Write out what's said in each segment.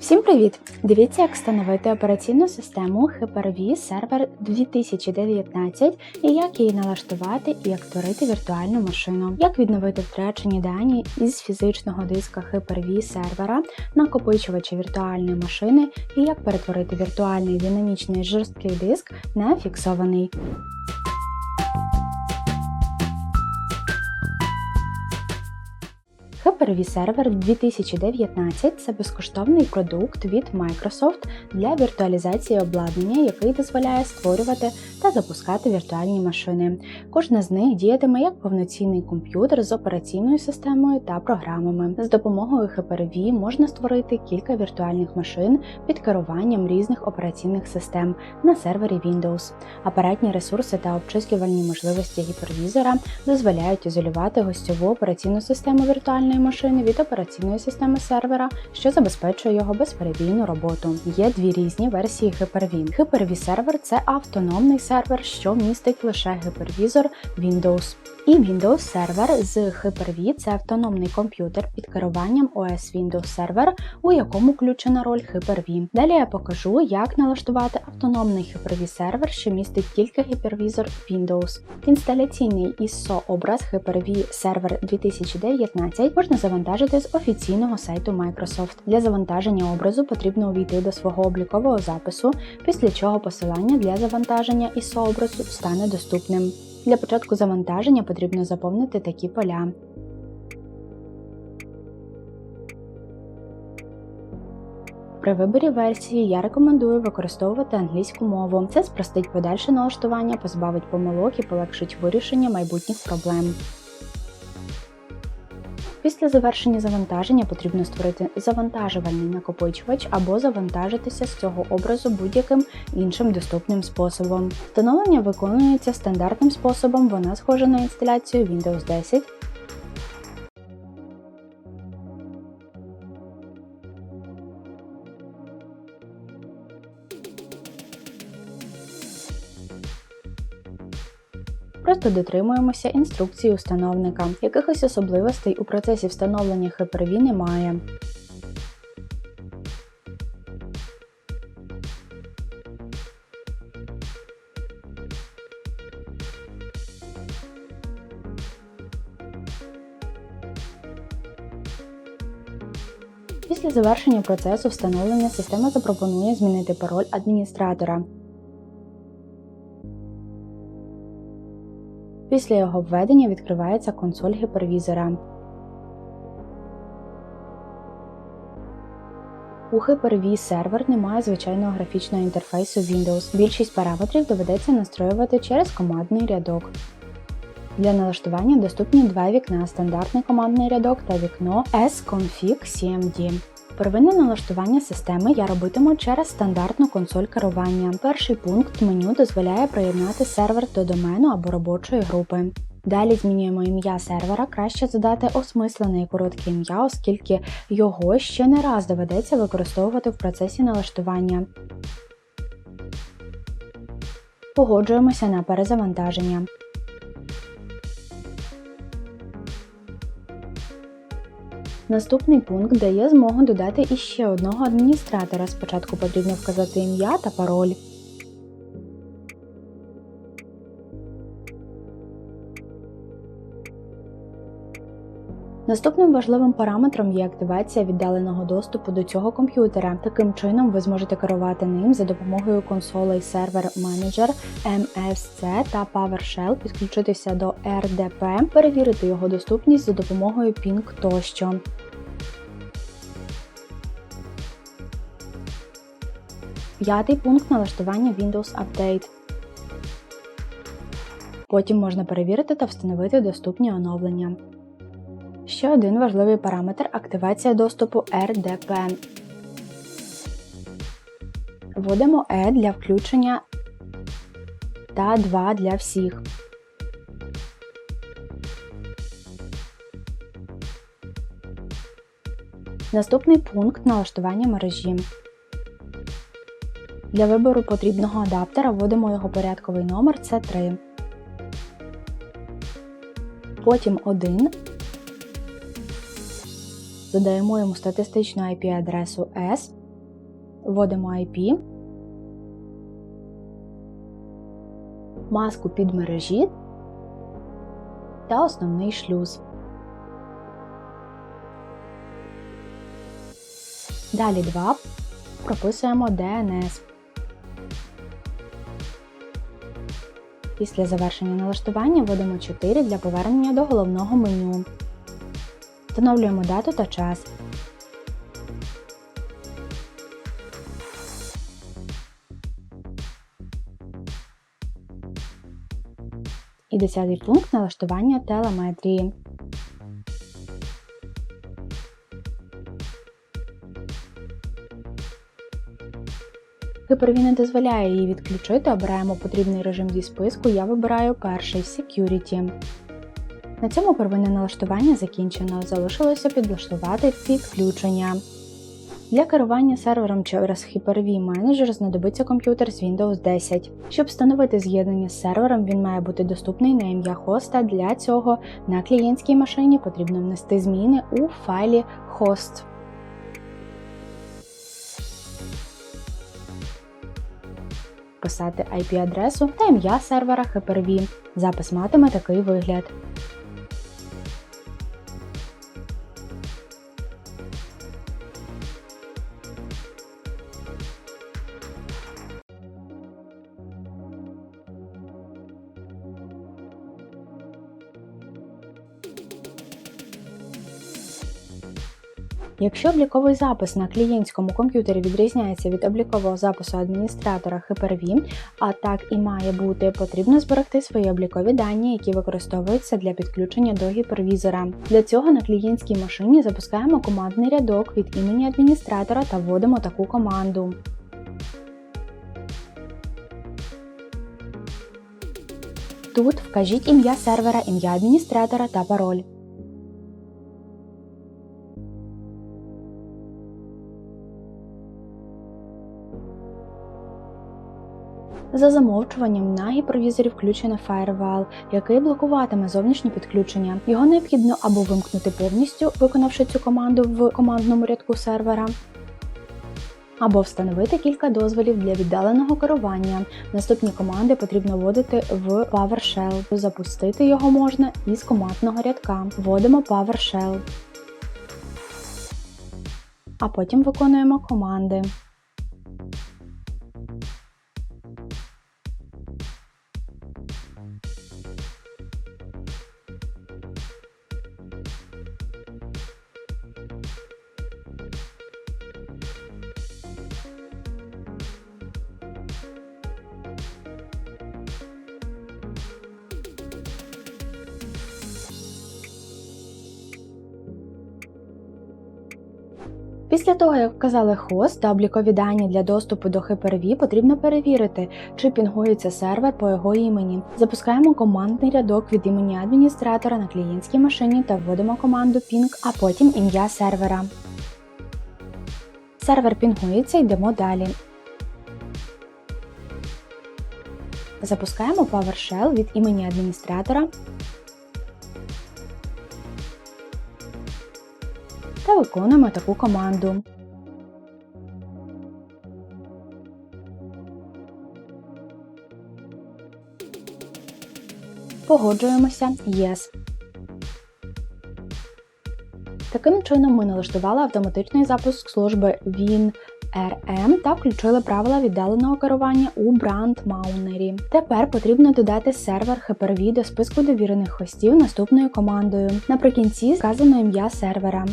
Всім привіт! Дивіться, як встановити операційну систему Hyper-V Server 2019 і як її налаштувати і як створити віртуальну машину, як відновити втрачені дані із фізичного диска Hyper-V сервера, накопичувача віртуальної машини і як перетворити віртуальний динамічний жорсткий диск на фіксований. Hyper-V Server 2019 це безкоштовний продукт від Microsoft для віртуалізації обладнання, який дозволяє створювати та запускати віртуальні машини. Кожна з них діятиме як повноцінний комп'ютер з операційною системою та програмами. З допомогою Hyper-V можна створити кілька віртуальних машин під керуванням різних операційних систем на сервері Windows. Апаратні ресурси та обчислювальні можливості гіпервізора дозволяють ізолювати гостьову операційну систему віртуальної машини від операційної системи сервера, що забезпечує його безперебійну роботу. Є дві різні версії Hyper-V. Hyper-V сервер це автономний сервер, що містить лише гіпервізор Windows. І Windows сервер з Hyper-V – це автономний комп'ютер під керуванням OS Windows Server, у якому включена роль Hyper-V. Далі я покажу, як налаштувати автономний Hyper-V сервер, що містить тільки гіпервізор Windows. Інсталяційний ISO образ Hyper-V Server 2019 можна завантажити з офіційного сайту Microsoft. Для завантаження образу потрібно увійти до свого облікового запису, після чого посилання для завантаження ISO образу стане доступним. Для початку завантаження потрібно заповнити такі поля. При виборі версії я рекомендую використовувати англійську мову. Це спростить подальше налаштування, позбавить помилок і полегшить вирішення майбутніх проблем. Після завершення завантаження потрібно створити завантажувальний накопичувач або завантажитися з цього образу будь-яким іншим доступним способом. Встановлення виконується стандартним способом, вона схожа на інсталяцію Windows 10. Просто дотримуємося інструкції установника. Якихось особливостей у процесі встановлення Hyper-V немає. Після завершення процесу встановлення система запропонує змінити пароль адміністратора. Після його введення відкривається консоль гіпервізора. У Hyper-V сервер немає звичайного графічного інтерфейсу Windows. Більшість параметрів доведеться настроювати через командний рядок. Для налаштування доступні два вікна стандартний командний рядок та вікно S-Config CMD. Первинне налаштування системи я робитиму через стандартну консоль керування. Перший пункт меню дозволяє приєднати сервер до домену або робочої групи. Далі змінюємо ім'я сервера, краще задати осмислене і коротке ім'я, оскільки його ще не раз доведеться використовувати в процесі налаштування. Погоджуємося на перезавантаження. Наступний пункт дає змогу додати іще одного адміністратора. Спочатку потрібно вказати ім'я та пароль. Наступним важливим параметром є активація віддаленого доступу до цього комп'ютера. Таким чином, ви зможете керувати ним за допомогою консолей Server Manager, MSC та PowerShell, підключитися до RDP, перевірити його доступність за допомогою Ping тощо. П'ятий пункт налаштування Windows Update. Потім можна перевірити та встановити доступні оновлення. Ще один важливий параметр активація доступу RDP. Вводимо E для включення та 2 для всіх. Наступний пункт налаштування мережі. Для вибору потрібного адаптера вводимо його порядковий номер це 3 Потім 1. Додаємо йому статистичну IP-адресу S Вводимо IP, маску під мережі та основний шлюз. Далі 2 прописуємо DNS. Після завершення налаштування вводимо 4 для повернення до головного меню. Встановлюємо дату та час. І 10 пункт налаштування телеметрії. Hyper-V не дозволяє її відключити, обираємо потрібний режим зі списку, я вибираю перший Security. На цьому первинне налаштування закінчено, залишилося підлаштувати підключення. Для керування сервером через Hyper-V менеджер знадобиться комп'ютер з Windows 10. Щоб встановити з'єднання з сервером, він має бути доступний на ім'я хоста. Для цього на клієнтській машині потрібно внести зміни у файлі host. Писати IP-адресу та ім'я сервера Hyper-V. Запис матиме такий вигляд. Якщо обліковий запис на клієнтському комп'ютері відрізняється від облікового запису адміністратора Hyper-V, а так і має бути, потрібно зберегти свої облікові дані, які використовуються для підключення до гіпервізора. Для цього на клієнтській машині запускаємо командний рядок від імені адміністратора та вводимо таку команду. Тут вкажіть ім'я сервера, ім'я адміністратора та пароль. За замовчуванням на гіпервізорі включено Firewall, який блокуватиме зовнішнє підключення. Його необхідно або вимкнути повністю, виконавши цю команду в командному рядку сервера, або встановити кілька дозволів для віддаленого керування. Наступні команди потрібно вводити в PowerShell. Запустити його можна із командного рядка. Вводимо PowerShell. А потім виконуємо команди. Після того, як вказали хост та облікові дані для доступу до Hyper-V, потрібно перевірити, чи пінгується сервер по його імені. Запускаємо командний рядок від імені адміністратора на клієнтській машині та вводимо команду ping, а потім ім'я сервера. Сервер пінгується, йдемо далі. Запускаємо PowerShell від імені адміністратора виконуємо таку команду. Погоджуємося Yes. Таким чином ми налаштували автоматичний запуск служби WinRM та включили правила віддаленого керування у бранд-маунері. Тепер потрібно додати сервер Hyper-V до списку довірених хостів наступною командою. Наприкінці сказано ім'я сервера.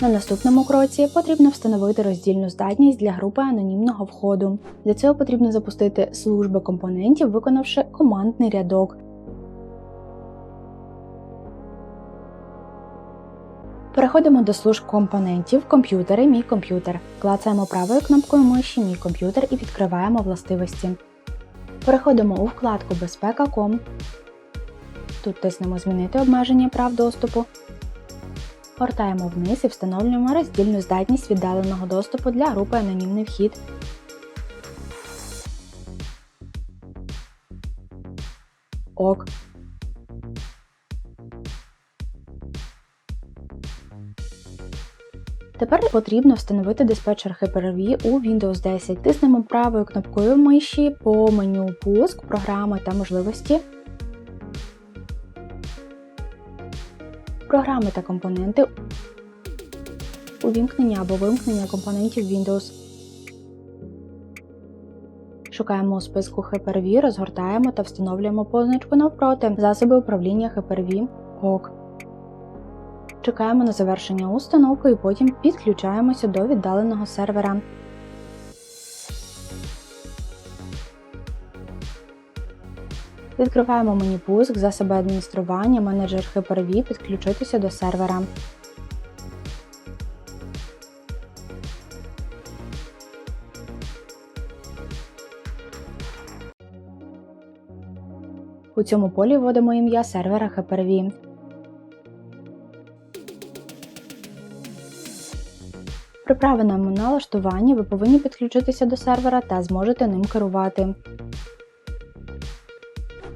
На наступному кроці потрібно встановити роздільну здатність для групи анонімного входу. Для цього потрібно запустити служби компонентів, виконавши командний рядок. Переходимо до служб компонентів комп'ютери Мій комп'ютер. Клацаємо правою кнопкою миші Мій комп'ютер і відкриваємо властивості. Переходимо у вкладку Безпека.com. Тут тиснемо Змінити обмеження прав доступу Гортаємо вниз і встановлюємо роздільну здатність віддаленого доступу для групи Анонімний вхід. Ок. Тепер потрібно встановити диспетчер HyperV у Windows 10. Тиснемо правою кнопкою миші по меню Пуск, програми та можливості. Програми та компоненти. Увімкнення або вимкнення компонентів Windows. Шукаємо у списку Hyper-V, розгортаємо та встановлюємо позначку навпроти засоби управління Hyper-V ОК. Чекаємо на завершення установки і потім підключаємося до віддаленого сервера. Відкриваємо меню пуск, засоби адміністрування, менеджер Hyper-V, підключитися до сервера. У цьому полі вводимо ім'я сервера Hyper-V. При правильному налаштуванні ви повинні підключитися до сервера та зможете ним керувати.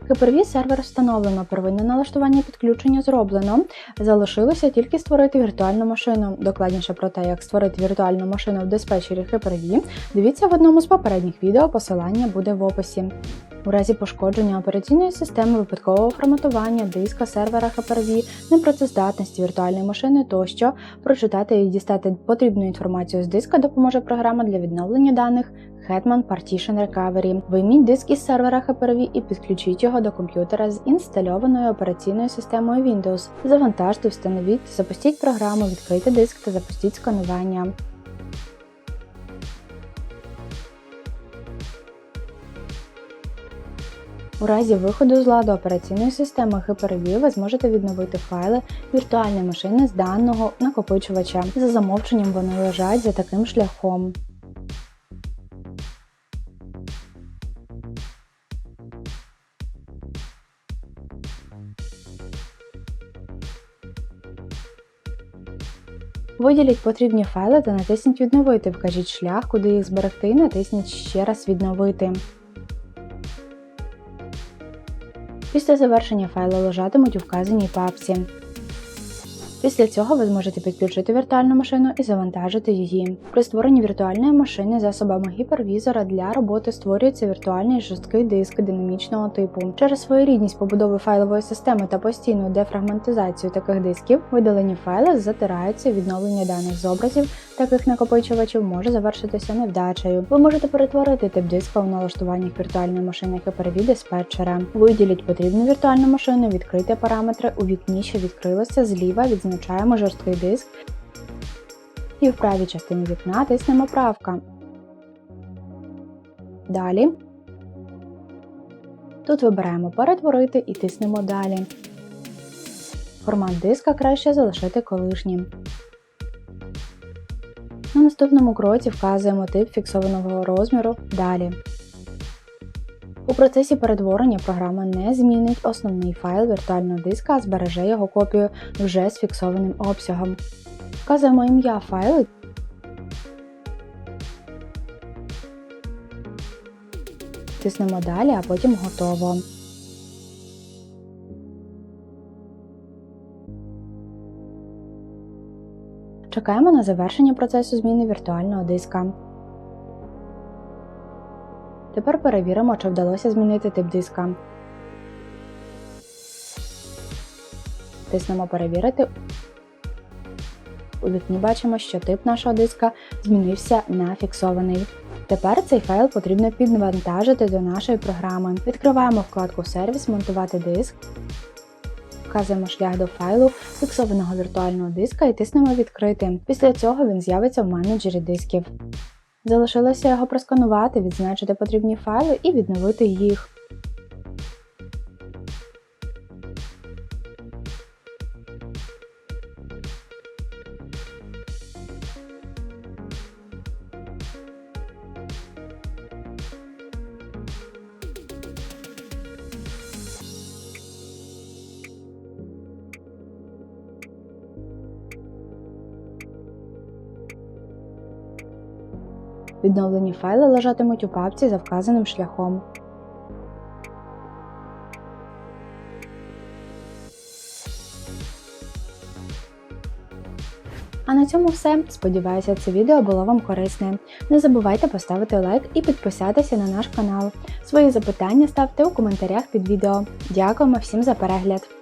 Hyper-V сервер встановлено, первинне налаштування підключення зроблено. Залишилося тільки створити віртуальну машину. Докладніше про те, як створити віртуальну машину в диспетчері Hyper-V, дивіться в одному з попередніх відео, посилання буде в описі. У разі пошкодження операційної системи, випадкового форматування, диска, сервера Hyper-V, непрацездатності віртуальної машини тощо, прочитати і дістати потрібну інформацію з диска допоможе програма для відновлення даних Hetman Partition Recovery. Вийміть диск із сервера Hyper-V і підключіть його до комп'ютера з інстальованою операційною системою Windows. Завантажте, встановіть, запустіть програму, відкрийте диск та запустіть сканування. У разі виходу з ладу операційної системи Hyper-V ви зможете відновити файли віртуальної машини з даного накопичувача. За замовченням вони лежать за таким шляхом. Виділіть потрібні файли та натисніть Відновити. Вкажіть шлях, куди їх зберегти, і натисніть ще раз Відновити. Після завершення файли лежатимуть у вказаній папці. Після цього ви зможете підключити віртуальну машину і завантажити її. При створенні віртуальної машини засобами гіпервізора для роботи створюється віртуальний жорсткий диск динамічного типу. Через своєрідність побудови файлової системи та постійну дефрагментизацію таких дисків видалені файли затираються, відновлення даних з образів таких накопичувачів може завершитися невдачею. Ви можете перетворити тип диска у налаштуваннях віртуальної машини Hyper-V диспетчера. Виділіть потрібну віртуальну машину, відкрийте параметри у вікні, що відкрилося зліва, відзначаємо жорсткий диск і в правій частині вікна тиснемо правка. Далі. Тут вибираємо Перетворити і тиснемо Далі. Формат диска краще залишити колишнім. На наступному кроці вказуємо тип фіксованого розміру Далі. У процесі перетворення програма не змінить основний файл віртуального диска, а збереже його копію вже з фіксованим обсягом. Вказуємо ім'я файлу. Тиснемо далі, а потім готово. Чекаємо на завершення процесу зміни віртуального диска. Тепер перевіримо, чи вдалося змінити тип диска. Тиснемо Перевірити. У вікні бачимо, що тип нашого диска змінився на фіксований. Тепер цей файл потрібно підвантажити до нашої програми. Відкриваємо вкладку Сервіс, монтувати диск. Вказуємо шлях до файлу фіксованого віртуального диска і тиснемо Відкрити. Після цього він з'явиться в менеджері дисків. Залишилося його просканувати, відзначити потрібні файли і відновити їх. Відновлені файли лежатимуть у папці за вказаним шляхом. А на цьому все. Сподіваюся, це відео було вам корисне. Не забувайте поставити лайк і підписатися на наш канал. Свої запитання ставте у коментарях під відео. Дякуємо всім за перегляд!